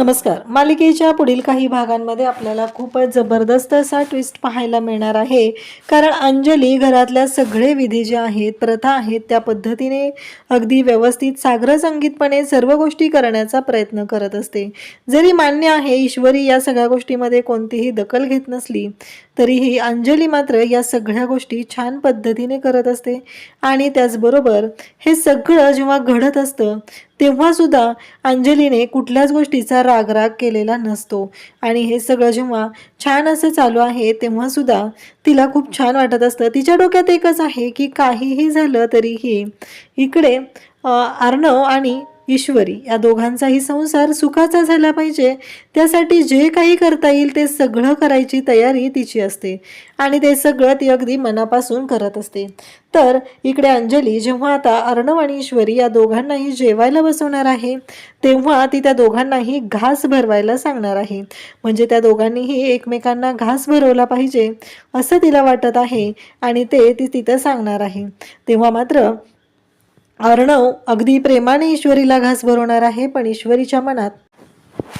नमस्कार. मालिकेच्या पुढील काही भागांमध्ये आपल्याला खूपच जबरदस्त असा ट्विस्ट पाहायला मिळणार आहे. कारण अंजली घरातल्या सगळे विधी जे आहेत प्रथा आहेत त्या पद्धतीने अगदी व्यवस्थित सागरसंगीतपणे सर्व गोष्टी करण्याचा प्रयत्न करत असते. जरी मान्य आहे ईश्वरी या सगळ्या गोष्टीमध्ये कोणतीही दखल घेत नसली तरीही अंजली मात्र या सगळ्या गोष्टी छान पद्धतीने करत असते. आणि त्याचबरोबर हे सगळं जेव्हा घडत असतं तेव्हा सुद्धा अंजलीने कुठल्याच गोष्टीचा रागराग केलेला नसतो. आणि हे सगळं जेव्हा छान असं चालू आहे तेव्हा सुद्धा तिला खूप छान वाटत असतं. तिच्या डोक्यात एकच आहे की काहीही झालं तरीही इकडे अर्णव आणि ईश्वरी या दोघांचाही संसार सुखाचा झाला पाहिजे. त्यासाठी जे काही करता येईल ते सगळं करायची तयारी तिची असते आणि ते सगळं ती अगदी मनापासून करत असते. तर इकडे अंजली जेव्हा आता अर्णव आणि ईश्वरी या दोघांनाही जेवायला बसवणार आहे तेव्हा ती त्या दोघांनाही घास भरवायला सांगणार आहे. म्हणजे त्या दोघांनीही एकमेकांना घास भरवला पाहिजे असं तिला वाटत आहे आणि ते ती तिथं सांगणार आहे. तेव्हा मात्र अर्णव अगदी प्रेमाने ईश्वरीला घास भरवणार आहे पण ईश्वरीच्या मनात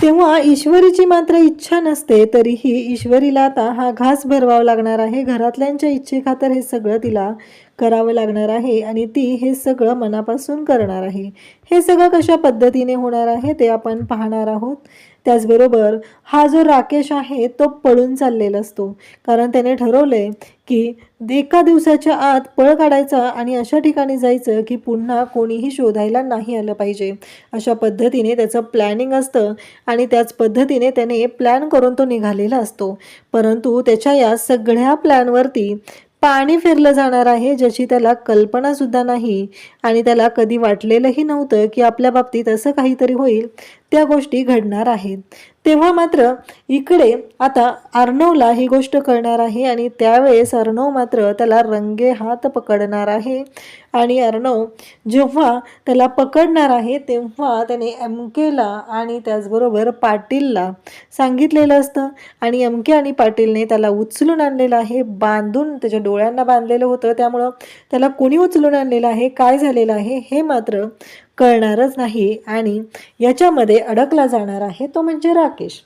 तेव्हा ईश्वरीची मात्र इच्छा नसते तरीही ईश्वरीला आता हा घास भरवावा लागणार आहे. घरातल्यांच्या इच्छेखातर हे सगळं तिला करावं लागणार आहे आणि ती हे सगळं मनापासून करणार आहे. हे सगळं कशा पद्धतीने होणार आहे ते आपण पाहणार आहोत. त्याचबरोबर हा जो राकेश आहे तो पळून चाललेला असतो. कारण त्याने ठरवलंय की एका दिवसाच्या आत पळ काढायचा आणि अशा ठिकाणी जायचं की पुन्हा कोणीही शोधायला नाही आलं पाहिजे. अशा पद्धतीने त्याचं प्लॅनिंग असतं आणि त्याच पद्धतीने त्याने प्लॅन करून तो निघालेला असतो. परंतु त्याच्या या सगळ्या प्लॅनवरती पाणी फिरलं जाणार आहे ज्याची त्याला कल्पना सुद्धा नाही. आणि त्याला कधी वाटलेलंही नव्हतं की आपल्या बाबतीत असं काहीतरी होईल. त्या गोष्टी घडणार आहेत. तेव्हा मात्र इकडे आता अर्णवला ही गोष्ट कळणार आहे आणि त्यावेळेस अर्णव मात्र त्याला रंगे हात पकडणार आहे. आणि अर्णव जेव्हा त्याला पकडणार आहे तेव्हा त्याने एम केला आणि त्याचबरोबर पाटीलला सांगितलेलं असतं. आणि एम के आणि पाटीलने त्याला उचलून आणलेलं आहे बांधून त्याच्या डोळ्यांना बांधलेलं होतं. त्यामुळं त्याला कोणी उचलून आणलेलं आहे काय झालेलं आहे हे मात्र कळणारच नाही आणि याच्यामध्ये अडकला जाणार आहे तो म्हणजे राकेश.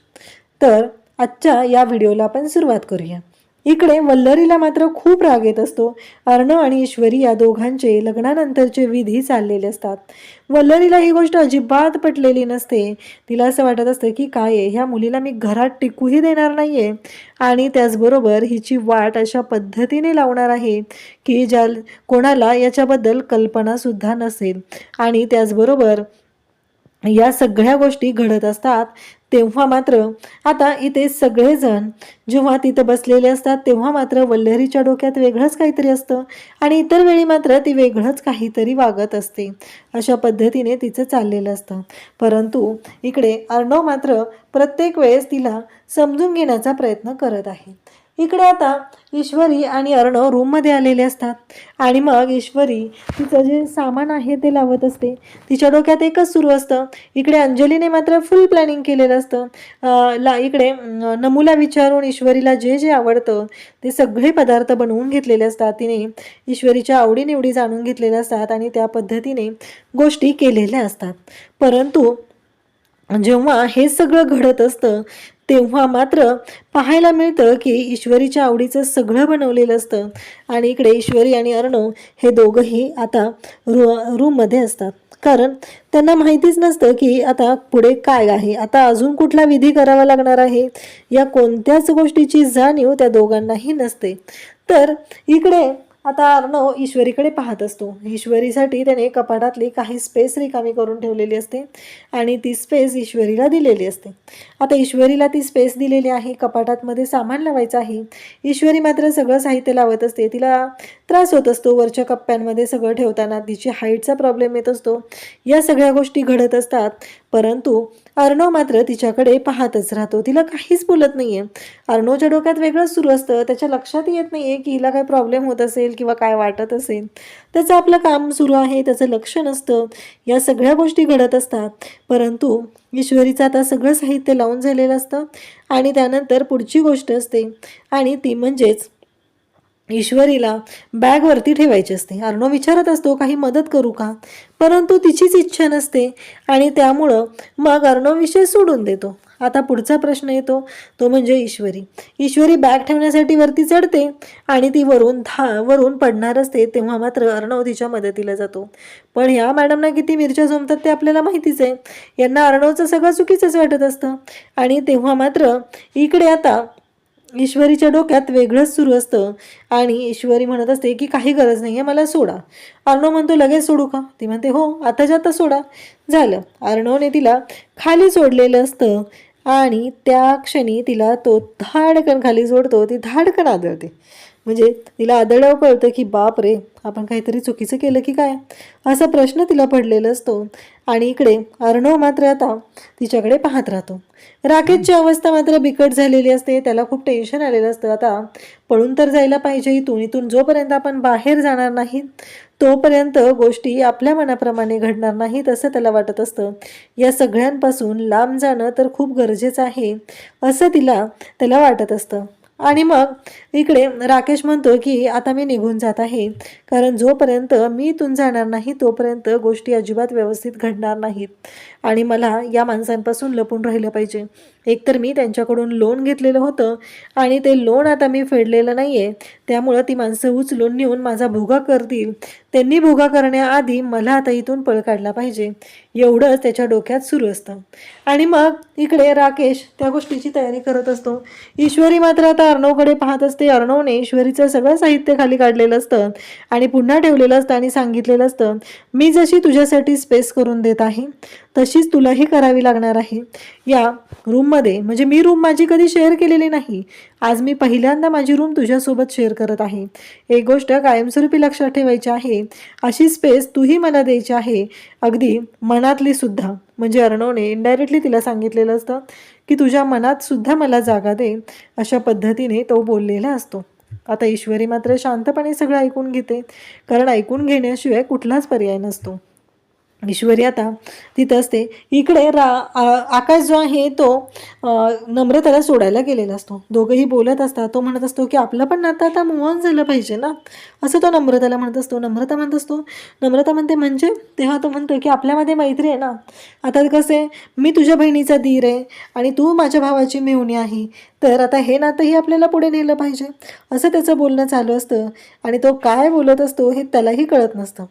तर आजच्या या व्हिडिओला आपण सुरुवात करूया. इकडे वल्लरीला मात्र खूप राग येत असतो. अर्णव आणि ईश्वरी या दोघांचे लग्नानंतरचे विधी चाललेले असतात. वल्लरीला ही गोष्ट अजिबात पटलेली नसते. तिला असं वाटत असतं की काय आहे ह्या मुलीला मी घरात टिकूही देणार नाहीये. आणि त्याचबरोबर हिची वाट अशा पद्धतीने लावणार आहे की ज्या कोणाला याच्याबद्दल कल्पनासुद्धा नसेल. आणि त्याचबरोबर या सगळ्या गोष्टी घडत असतात. तेव्हा मात्र आता इथे सगळेजण जेव्हा तिथं बसलेले असतात तेव्हा मात्र वल्लरीच्या डोक्यात वेगळंच काहीतरी असतं आणि इतर वेळी मात्र ती वेगळंच काहीतरी वागत असते. अशा पद्धतीने तिचं चाललेलं असतं. परंतु इकडे अर्णव मात्र प्रत्येक वेळेस तिला समजून घेण्याचा प्रयत्न करत आहे. इकडे आता ईश्वरी आणि अर्णव रूममध्ये आलेले असतात. आणि मग ईश्वरी तिचं जे सामान आहे ते लावत असते. तिच्या डोक्यात एकच सुरू असतं. इकडे अंजलीने मात्र फुल प्लॅनिंग केलेलं असतं. ला इकडे नमूला विचारून ईश्वरीला जे जे आवडतं ते सगळे पदार्थ बनवून घेतलेले असतात. तिने ईश्वरीच्या आवडीनिवडी जाणून घेतलेल्या असतात आणि त्या पद्धतीने गोष्टी केलेल्या असतात. परंतु जेव्हा हे सगळं घडत असतं तेव्हा मात्र पाहायला मिळतं की ईश्वरीच्या आवडीचं सगळं बनवलेलं असतं. आणि इकडे ईश्वरी आणि अर्णव हे दोघंही आता रू रूममध्ये असतात. कारण त्यांना माहितीच नसतं की आता पुढे काय आहे. आता अजून कुठला विधी करावा लागणार आहे? या कोणत्याच गोष्टीची जाणीव त्या दोघांनाही नसते. तर इकडे आता अर्णव ईश्वरीकडे पाहत असतो. ईश्वरीसाठी त्याने कपाटातली काही स्पेस रिकामी करून ठेवलेली असते आणि ती स्पेस ईश्वरीला दिलेली असते. आता ईश्वरीला ती स्पेस दिलेली आहे कपाटातमध्ये सामान लावायचं आहे. ईश्वरी मात्र सगळं साहित्य लावत असते. तिला त्रास होत असतो. वरच्या कप्प्यांमध्ये सगळं ठेवताना तिची हाईटचा प्रॉब्लेम येत असतो. या सगळ्या गोष्टी घडत असतात. परंतु अर्णव मात्र तिच्याकडे पाहतच राहतो. तिला काहीच बोलत नाहीये. अर्णवच्या डोक्यात वेगळंच सुरू असतं. त्याच्या लक्षात येत नाहीये की हिला काय प्रॉब्लेम होत असेल किंवा काय वाटत असेल. त्याचं आपलं काम सुरू आहे. त्याचं लक्ष नसतं. या सगळ्या गोष्टी घडत असतात. परंतु ईश्वरीचं आता सगळं साहित्य लावून झालेलं असतं. आणि त्यानंतर पुढची गोष्ट असते. आणि ती म्हणजेच ईश्वरीला बॅग वरती ठेवायची असते. अर्णव विचारत असतो काही मदत करू का? परंतु तिचीच इच्छा नसते आणि त्यामुळं मग अर्णव विषय सोडून देतो. आता पुढचा प्रश्न येतो तो म्हणजे ईश्वरी. ईश्वरी बॅग ठेवण्यासाठी वरती चढते आणि ती वरून धा वरून पडणार असते तेव्हा मात्र अर्णव तिच्या मदतीला जातो. पण ह्या मॅडमना किती मिरच्या जमतात ते आपल्याला माहितीच आहे. यांना अर्णवचं सगळं चुकीचंच वाटत असतं. आणि तेव्हा मात्र इकडे आता ईश्वरीच्या डोक्यात वेगळंच सुरू असतं. आणि ईश्वरी म्हणत असते की काही गरज नाही आहे मला सोडा. अर्णव म्हणतो लगेच सोडू का? ती म्हणते हो आताच्या आता सोडा. झालं. अर्णवने तिला खाली सोडलेलं असतं आणि त्या क्षणी तिला तो धाडकन खाली सोडतो ती धाडकन आदळते. म्हणजे तिला आदळाव कळतं की बाप रे आपण काहीतरी चुकीचं केलं की काय? असा प्रश्न तिला पडलेला असतो. आणि इकडे अर्णव मात्र आता तिच्याकडे पाहत राहतो. राकेशची अवस्था मात्र बिकट झालेली असते. त्याला खूप टेन्शन आलेलं असतं. आता पळून तर जायला पाहिजे इथून इथून जोपर्यंत आपण बाहेर जाणार नाही तोपर्यंत गोष्टी आपल्या मनाप्रमाणे घडणार नाहीत असं त्याला वाटत असतं. या सगळ्यांपासून लांब जाणं तर खूप गरजेचं आहे असं तिला त्याला वाटत असतं. आणि मग इकडे राकेश म्हणतो की आता मी निघून जात आहे. कारण जोपर्यंत मी इथून जाणार नाही तोपर्यंत गोष्टी अजिबात व्यवस्थित घडणार नाहीत. आणि मला या माणसांपासून लपून राहिलं पाहिजे. एकतर मी त्यांच्याकडून लोन घेतलेलं होतं आणि ते लोन आता मी फेडलेलं नाही आहे त्यामुळं ती माणसं उचलून नेऊन माझा भोगा करतील. त्यांनी भोगा करण्याआधी मला आता इथून पळ काढला पाहिजे. एवढंच त्याच्या डोक्यात सुरू असतं. आणि मग इकडे राकेश त्या गोष्टीची तयारी करत असतो. ईश्वरी मात्र आता अर्णवकडे पाहत असते. अर्णवने ईश्वरीचं सगळं साहित्य खाली काढलेलं असतं आणि पुन्हा ठेवलेलं असतं आणि सांगितलेलं असतं मी जशी तुझ्यासाठी स्पेस करून देत आहे तशीच तुलाही करावी लागणार आहे. या रूममध्ये म्हणजे मी रूम माझी कधी शेअर केलेली नाही. आज मी पहिल्यांदा माझी रूम तुझ्यासोबत शेअर करत आहे. एक गोष्ट कायमस्वरूपी लक्षात ठेवायची आहे. अशी स्पेस तूही मला द्यायची आहे. अगदी मनातली सुद्धा. म्हणजे अर्णवने इनडायरेक्टली तिला सांगितलेलं असतं की तुझ्या मनात सुद्धा मला जागा दे अशा पद्धतीने तो बोललेला असतो. आता ईश्वरी मात्र शांतपणे सगळं ऐकून घेते. कारण ऐकून घेण्याशिवाय कुठलाच पर्याय नसतो. ईश्वरी आता तिथं असते. इकडे रा आकाश जो आहे तो नम्रतेला सोडायला गेलेला असतो. दोघंही बोलत असतात. तो म्हणत असतो की आपलं पण नातं आता मोहन झालं पाहिजे ना. असं तो नम्रताला म्हणत असतो. नम्रता म्हणत असतो. नम्रता म्हणते म्हणजे? तेव्हा तो म्हणतो की आपल्यामध्ये मैत्री आहे ना. आता कसं आहे मी तुझ्या बहिणीचा धीर आहे आणि तू माझ्या भावाची मेहुणी आहे. तर आता हे नातंही आपल्याला पुढे नेलं पाहिजे. असं त्याचं बोलणं चालू असतं आणि तो काय बोलत असतो हे त्यालाही कळत नसतं.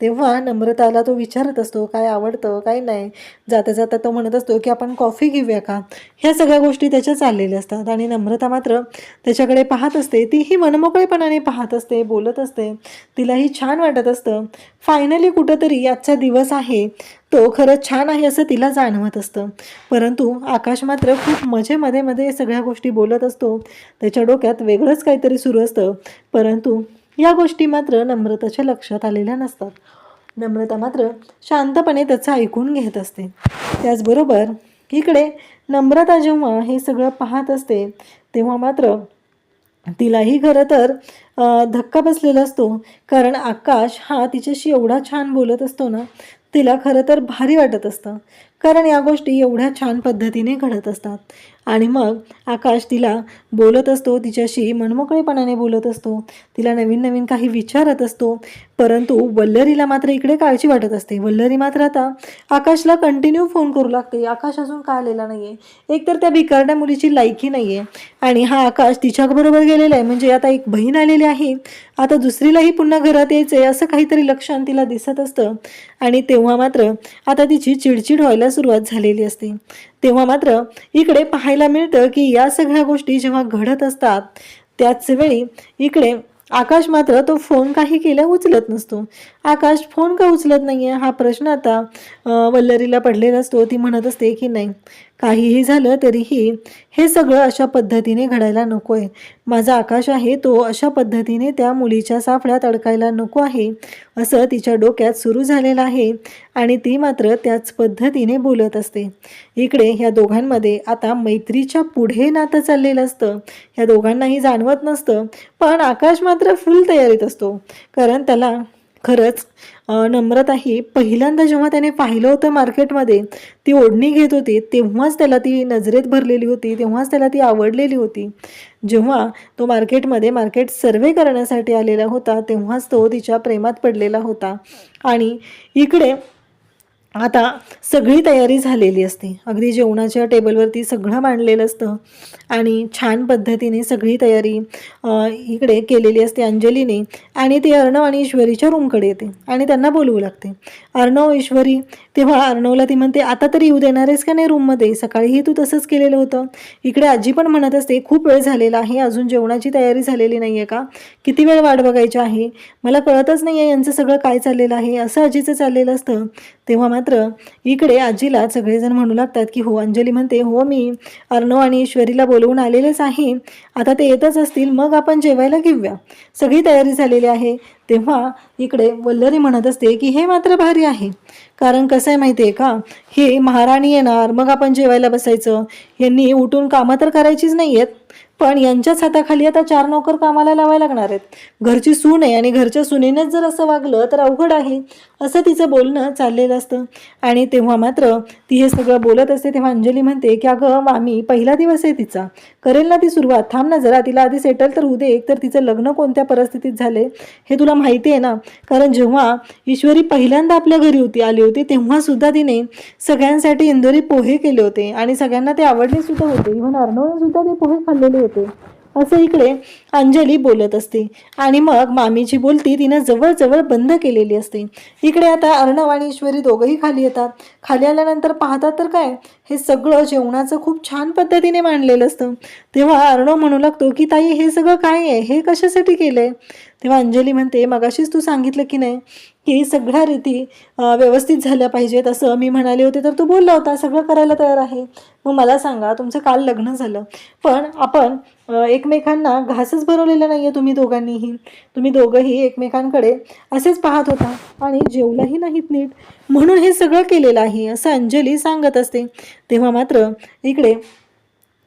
तेव्हा नम्रताला तो विचारत असतो काय आवडतं काय नाही? जाता जाता तो म्हणत असतो की आपण कॉफी घेऊया का? ह्या सगळ्या गोष्टी त्याच्या चाललेल्या असतात आणि नम्रता मात्र त्याच्याकडे पाहत असते. तीही मनमोकळेपणाने पाहत असते बोलत असते. तिलाही छान वाटत असतं. फायनली कुठंतरी आजचा दिवस आहे. तो खरंच छान आहे असं तिला जाणवत असतं. परंतु आकाश मात्र खूप मजेमध्ये मध्ये सगळ्या गोष्टी बोलत असतो. त्याच्या डोक्यात वेगळंच काहीतरी सुरू असतं. परंतु या गोष्टी मात्र नम्रताच्या लक्षात आलेल्या नसतात. नम्रता मात्र शांतपणे त्याचं ऐकून घेत असते. त्याचबरोबर इकडे नम्रता जेव्हा हे सगळं पाहत असते तेव्हा मात्र तिलाही खरं तर धक्का बसलेला असतो. कारण आकाश हा तिच्याशी एवढा छान बोलत असतो ना तिला खरं तर भारी वाटत असतं. कारण या गोष्टी एवढ्या छान पद्धतीने घडत असतात. आणि मग आकाश तिला बोलत असतो तिच्याशी मनमोकळेपणाने बोलत असतो. तिला नवीन नवीन काही विचारत असतो परंतु वल्लरीला मात्र इकडे काळजी वाटत असते. वल्लरी मात्र आता आकाशला कंटिन्यू फोन करू लागते. आकाश अजून का आलेला नाही आहे एकतर त्या भिकारड्या मुलीची लायकी नाही आहे आणि हा आकाश तिच्याबरोबर गेलेला आहे. म्हणजे आता एक बहीण आलेली आहे. आता दुसरीलाही पुन्हा घरात यायचं आहे असं काहीतरी लक्षण तिला दिसत असतं. आणि तेव्हा मात्र आता तिची चिडचिड व्हायला सुरुवात झालेली असते. तेव्हा मात्र इकडे पाहायला मिळतं की या सगळ्या गोष्टी जेव्हा घडत असतात त्याच वेळी इकडे आकाश मात्र तो फोन काही केल्या उचलत नसतो. आकाश फोन का उचलत नाही आहे हा प्रश्न आता वल्लरीला पडलेला असतो. ती म्हणत असते की नाही काहीही झालं तरीही हे सगळं अशा पद्धतीने घडायला नको आहे. माझा आकाश आहे तो अशा पद्धतीने त्या मुलीच्या साफळ्यात अडकायला नको आहे असं तिच्या डोक्यात सुरू झालेलं आहे आणि ती मात्र त्याच पद्धतीने बोलत असते. इकडे ह्या दोघांमध्ये आता मैत्रीच्या पुढे नातं चाललेलं असतं. ह्या दोघांनाही जाणवत नसतं पण आकाश मात्र फुल तयारीत असतो. कारण त्याला खरंच नम्रता ही पहिल्यांदा जेव्हा त्याने पाहिलं होतं मार्केटमध्ये ती ओढणी घेत होती तेव्हाच त्याला ती नजरेत भरलेली होती तेव्हाच त्याला ती आवडलेली होती. जेव्हा तो मार्केटमध्ये मार्केट सर्वे करण्यासाठी आलेला होता तेव्हाच तो तिच्या प्रेमात पडलेला होता. आणि इकडे आता सगळी तयारी झालेली असते. अगदी जेवणाच्या टेबलवरती सगळं मांडलेलं असतं. आणि छान पद्धतीने सगळी तयारी इकडे केलेली असते अंजलीने आणि ती अर्णव आणि ईश्वरीच्या रूमकडे येते आणि त्यांना बोलवू लागते. अर्णव ईश्वरी तेव्हा अर्णवला ती म्हणते आता तरी येऊ देणार आहेस का नाही रूममध्ये? सकाळीही तू तसंच केलेलं होतं. इकडे आजी पण म्हणत असते खूप वेळ झालेला आहे अजून जेवणाची तयारी झालेली नाही आहे का? किती वेळ वाट बघायची आहे? मला कळतच नाही आहे यांचं सगळं काय चाललेलं आहे असं आजीचं चाललेलं असतं. तेव्हा मात्र इकडे आजीला सगळेजण म्हणू लागतात की हो अंजली म्हणते हो मी अर्णव आणि ईश्वरीला बोलवून आलेलेच आहे. आता ते येतच असतील मग आपण जेवायला घेऊया. सगळी तयारी झालेली आहे. तेव्हा इकडे वल्लरी म्हणत असते की हे मात्र भारी आहे. कारण कसं आहे माहिती आहे का? हे महाराणी येणार मग आपण जेवायला बसायचं. यांनी उठून कामं तर करायचीच नाही आहेत पण यांच्याच हाताखाली आता चार नोकर कामाला लावायला लागणार आहेत. घरची सून आहे आणि घरच्या सुनेनेच जर असं वागलं तर अवघड आहे असं तिचं बोलणं चाललेलं असतं. आणि तेव्हा मात्र ती हे सगळं बोलत असते तेव्हा अंजली म्हणते की अगं मामी पहिला दिवस आहे तिचा. करेल ना ती सुरुवात? थांब ना जरा तिला आधी सेटल तर होऊ दे. एक तर तिचं लग्न कोणत्या परिस्थितीत झाले हे तुला माहिती आहे ना. कारण जेव्हा ईश्वरी पहिल्यांदा आपल्या घरी होती आली होती तेव्हा सुद्धा तिने सगळ्यांसाठी इंदोरी पोहे केले होते. आणि सगळ्यांना ते आवडले सुद्धा होते. इव्हन अर्णवने सुद्धा ते पोहे खाल्लेले होते. असं इकडे अंजली बोलत असते. आणि मग मामीची बोलती तिनं जवळजवळ बंद केलेली असते. इकडे आता अर्णव आणि ईश्वरी दोघंही खाली येतात. खाली आल्यानंतर पाहतात तर काय हे सगळं जेवणाचं खूप छान पद्धतीने मांडलेलं असतं. तेव्हा अर्णव म्हणू लागतो की ताई हे सगळं काय आहे? हे कशासाठी केलंय? तेव्हा अंजली म्हणते मगाशीच तू सांगितलं की नाही की सगळ्या रीती व्यवस्थित झाल्या पाहिजेत. असं मी म्हणाले होते तर तू बोलला होता. सगळं करायला तयार आहे. मग मला सांगा तुमचं काल लग्न झालं. पण आपण एकमेकांना घासच भरवलेला नाही आहे तुम्ही दोघांनीही. तुम्ही दोघंही एकमेकांकडे असेच पाहत होता. आणि जेवलाही नाहीत नीट. म्हणून हे सगळं केलेलं आहे असं अंजली सांगत असते. तेव्हा मात्र इकडे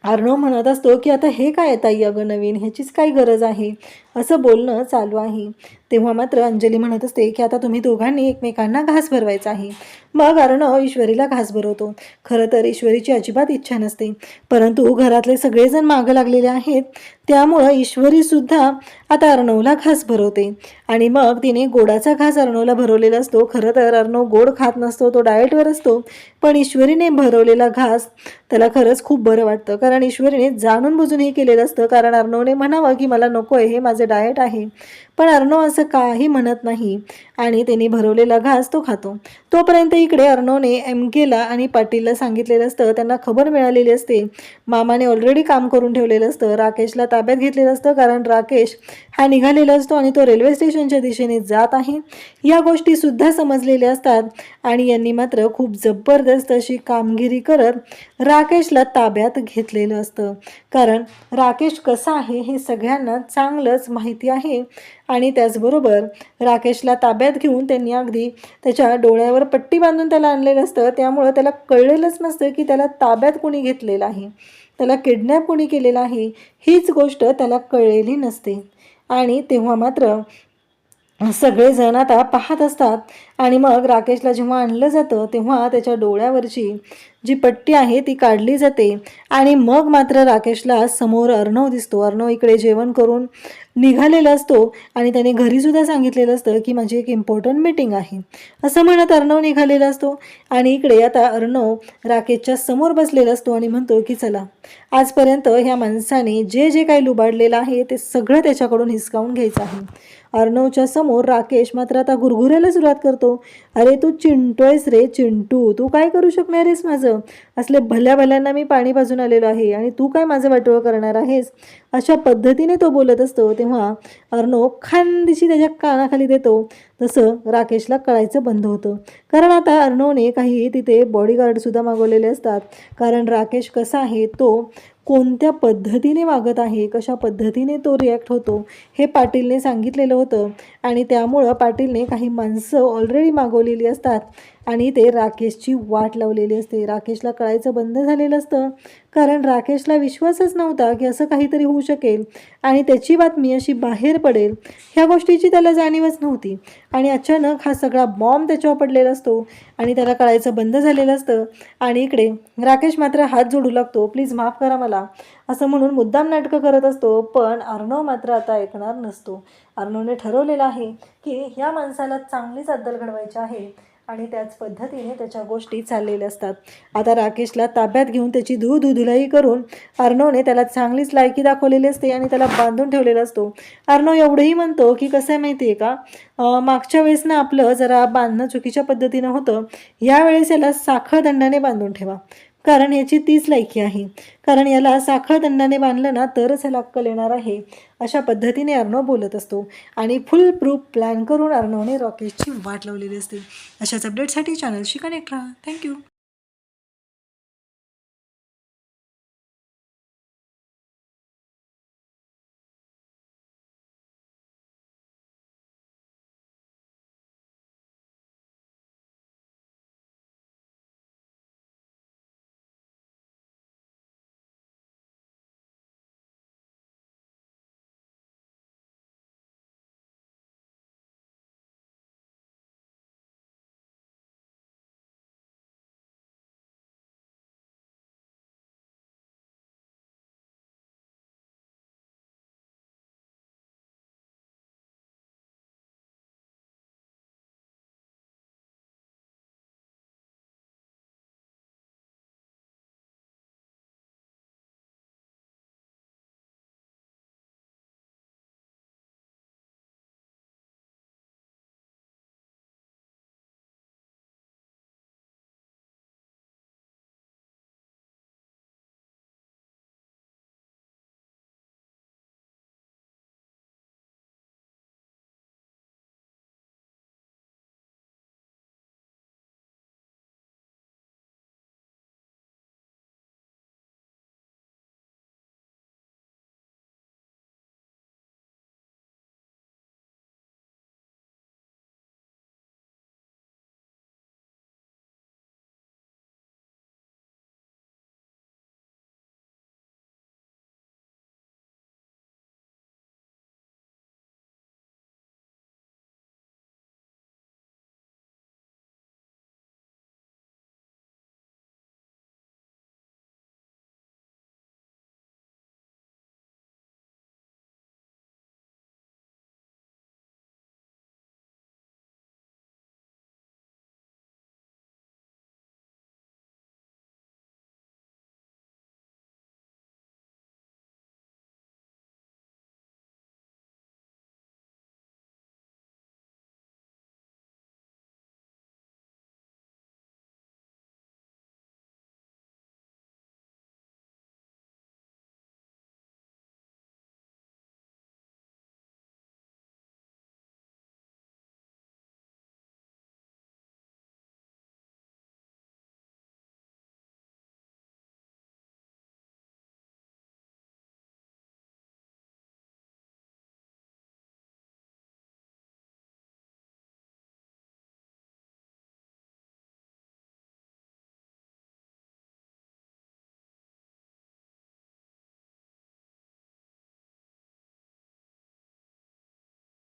अर्णव म्हणत असतो की आता हे काय ताई अगं नवीन? ह्याचीच काय गरज आहे? असं बोलणं चालू आहे. तेव्हा मात्र अंजली म्हणत असते की आता तुम्ही दोघांनी एकमेकांना घास भरवायचा आहे. मग अर्णव ईश्वरीला घास भरवतो. खरं तर ईश्वरीची अजिबात इच्छा नसते. परंतु घरातले सगळेजण मागं लागलेले आहेत. त्यामुळं ईश्वरीसुद्धा आता अर्णवला घास भरवते. आणि मग तिने गोडाचा घास अर्णवला भरवलेला असतो. खरं तर अर्णव गोड खात नसतो तो डाएटवर असतो. पण ईश्वरीने भरवलेला घास त्याला खरंच खूप बरं वाटतं. कारण ईश्वरीने जाणून बुजून हे केलेलं असतं. कारण अर्णवने म्हणावं की मला नको आहे हे माझं डाएट आहे. पण अर्णव असं काही म्हणत नाही आणि त्यांनी भरवलेला घास तो खातो. तोपर्यंत इकडे अर्णवने एम केला आणि पाटीलला सांगितलेलं असतं. त्यांना खबर मिळालेली असते. मामाने ऑलरेडी काम करून ठेवलेलं असतं. राकेशला ताब्यात घेतलेलं असतं. कारण राकेश हा निघालेला असतो आणि तो रेल्वे स्टेशनच्या दिशेने जात आहे. या गोष्टी सुद्धा समजलेल्या असतात आणि यांनी मात्र खूप जबरदस्त अशी कामगिरी करत राकेशला ताब्यात घेतलेलं असतं. कारण राकेश कसा आहे हे सगळ्यांना चांगलंच माहिती आहे आणि त्याचबरोबर राकेशला ताब्यात घेऊन त्यांनी अगदी त्याच्या डोळ्यावर पट्टी बांधून त्याला आणलेलं असतं. त्यामुळं त्याला कळलेलंच नसतं की त्याला ताब्यात कोणी घेतलेलं आहे. त्याला किडनॅप कोणी केलेलं आहे हीच गोष्ट त्याला कळलेली नसते. आणि तेव्हा मात्र सगळेजण आता पाहत असतात. आणि मग राकेशला जेव्हा आणलं जातं तेव्हा त्याच्या डोळ्यावरची जी पट्टी आहे ती काढली जाते. आणि मग मात्र राकेशला समोर अर्णव दिसतो. अर्णव इकडे जेवण करून निघालेला असतो आणि त्याने घरीसुद्धा सांगितलेलं असतं की माझी एक इम्पॉर्टंट मीटिंग आहे. असं म्हणत अर्णव निघालेला असतो आणि इकडे आता अर्णव राकेशच्या समोर बसलेला असतो आणि म्हणतो की चला आजपर्यंत ह्या माणसाने जे जे काही लुबाडलेलं आहे ते सगळं त्याच्याकडून हिसकावून घ्यायचं आहे. अर्णवच्या समोर राकेश मात्र आता गुरगुरायला सुरुवात करतो. अरे तू चिंटोयस रे चिंटू तू काय करू शकणार आहेस माझं? असले भल्या भल्यांना मी पाणी पाजून आलेलो आहे आणि तू काय माझं वाटोळं करणार आहेस? अशा पद्धतीने तो बोलत असतो तेव्हा अर्णव खानदिशी त्याच्या कानाखाली देतो. तसं राकेशला कळायचं बंद होतं. कारण आता अर्णवने काही तिथे बॉडीगार्डसुद्धा मागवलेले असतात. कारण राकेश कसा आहे तो कोणत्या पद्धतीने वागत आहे कशा पद्धतीने तो रिॲक्ट होतो हे पाटीलने सांगितलेलं होतं. आणि त्यामुळं पाटीलने काही माणसं ऑलरेडी मागवलेली असतात. आणि ते राकेशची वाट लावलेली असते. राकेशला कळायचं बंद झालेलं असतं. कारण राकेशला विश्वासच नव्हता की असं काहीतरी होऊ शकेल आणि त्याची बातमी अशी बाहेर पडेल. ह्या गोष्टीची त्याला जाणीवच नव्हती. आणि अचानक हा सगळा बॉम्ब त्याच्यावर पडलेला असतो आणि त्याला कळायचं बंद झालेलं असतं. आणि इकडे राकेश मात्र हात जोडू लागतो. प्लीज माफ करा मला असं म्हणून मुद्दाम नाटकं करत असतो. पण अर्णव मात्र आता ऐकणार नसतो. अर्णवने ठरवलेलं आहे की ह्या माणसाला चांगलीच अद्दल घडवायची आहे. आणि त्याच पद्धतीने त्याच्या गोष्टी चाललेल्या असतात. आता राकेशला ताब्यात घेऊन त्याची धू धुधुलाई करून अर्णवने त्याला चांगलीच लायकी दाखवलेली असते आणि त्याला बांधून ठेवलेला असतो. अर्णव एवढंही म्हणतो की कसं आहे माहिती आहे का मागच्या वेळेस ना आपलं जरा बांधणं चुकीच्या पद्धतीनं होतं. यावेळेस याला साखळ दंडाने बांधून ठेवा. कारण याची तीच लायकी आहे. कारण याला साखळ दंडाने बांधलं ना तरच ह्याला अक्कल येणार आहे अशा पद्धतीने अर्णव बोलत असतो. आणि फुल प्रूफ प्लॅन करून अर्णवने रॉकेटची वाट लावलेली असते. अशाच अपडेटसाठी चॅनलशी कनेक्ट राहा. थँक्यू